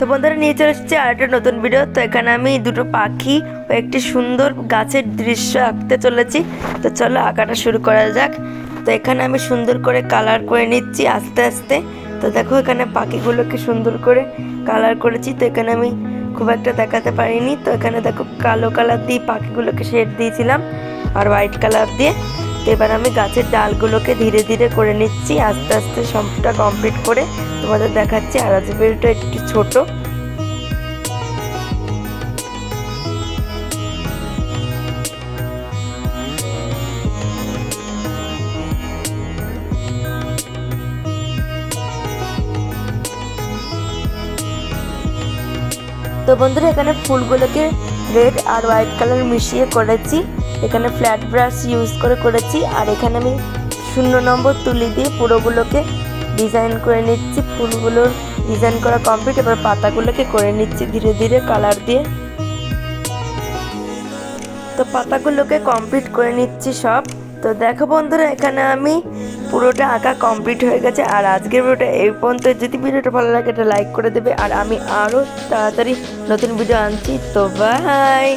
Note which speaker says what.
Speaker 1: তো বন্ধুরা নিয়ে চলে এসেছি আর একটা নতুন ভিডিও তো এখানে আমি দুটো পাখি ও একটি সুন্দর গাছের দৃশ্য আঁকতে চলেছি। তো চলো আঁকাটা শুরু করা যাক। তো এখানে আমি সুন্দর করে কালার করে নিচ্ছি আস্তে আস্তে। তো দেখো এখানে পাখিগুলোকে সুন্দর করে কালার করেছি। তো এখানে আমি খুব একটা দেখাতে পারিনি। তো এখানে দেখো কালো কালার দিয়ে পাখিগুলোকে শেড দিয়েছিলাম। আর হোয়াইট কালার দিয়ে। এবার আমি গাছের ডালগুলোকে ধীরে ধীরে করে নিচ্ছি, আস্তে আস্তে সবটা কমপ্লিট করে তোমাদের দেখাচ্ছি। আর আজ ভিডিওটা একটু ছোট। তো বন্ধুরা, এখানে ফুলগুলোকে রেড আর হোয়াইট কালার মিশিয়ে করেছি। এখানে ফ্ল্যাট ব্রাশ ইউজ করে করেছি। আর এখানে আমি শূন্য নম্বর তুলি দিয়ে পুরোগুলোকে ডিজাইন করে নিচ্ছি। ফুলগুলোর ডিজাইন করা কমপ্লিট এবার পাতাগুলোকে করে নিচ্ছি ধীরে ধীরে কালার দিয়ে। তো পাতাগুলোকে কমপ্লিট করে নিচ্ছি সব। তো দেখো বন্ধুরা, এখানে আমি পুরোটা আঁকা কমপ্লিট হয়ে গেছে। আর আজকের ভিডিওটা এই পর্যন্ত। যদি ভিডিওটা ভালো লাগে এটা লাইক করে দেবে। আর আমি আরও তাড়াতাড়ি নতুন ভিডিও আনছি। তো বাই